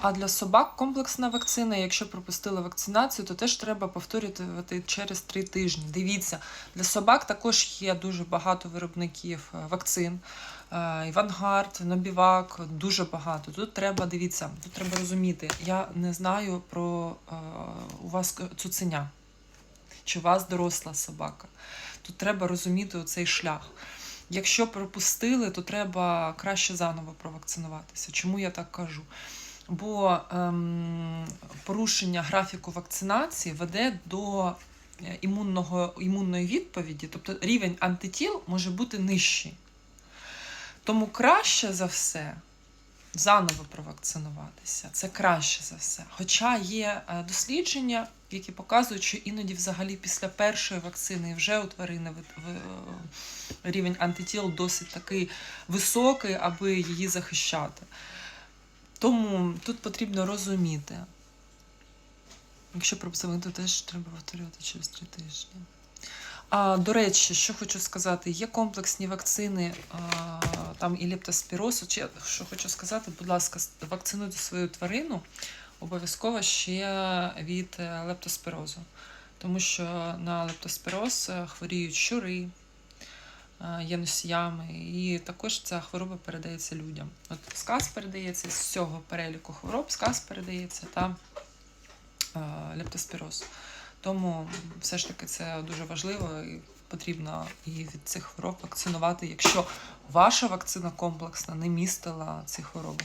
А для собак комплексна вакцина. Якщо пропустили вакцинацію, то теж треба повторювати через три тижні. Дивіться, для собак також є дуже багато виробників е, вакцин. Е, Івангард, Нобівак, дуже багато. Тут треба дивіться, тут треба розуміти. Я не знаю про е, у вас цуценя, чи у вас доросла собака. Тут треба розуміти оцей шлях. Якщо пропустили, то треба краще заново провакцинуватися. Чому я так кажу? Бо ем, порушення графіку вакцинації веде до е, імунного, імунної відповіді, тобто рівень антитіл може бути нижчий. Тому краще за все заново провакцинуватися. Це краще за все. Хоча є е, дослідження, які показують, що іноді взагалі після першої вакцини вже у тварини е, рівень антитіл досить такий високий, аби її захищати. Тому тут потрібно розуміти. Якщо прописати, то теж треба повторювати через три тижні. А, до речі, що хочу сказати, є комплексні вакцини, а, там і лептоспіроз. От я- Що хочу сказати, будь ласка, вакцинуйте свою тварину обов'язково ще від е, лептоспірозу. Тому що на лептоспіроз е, хворіють щури, є носіями, і також ця хвороба передається людям. От сказ передається з цього переліку хвороб, сказ передається та е, лептоспіроз. Тому все ж таки це дуже важливо і потрібно і від цих хвороб вакцинувати, якщо ваша вакцина комплексна не містила ці хвороби.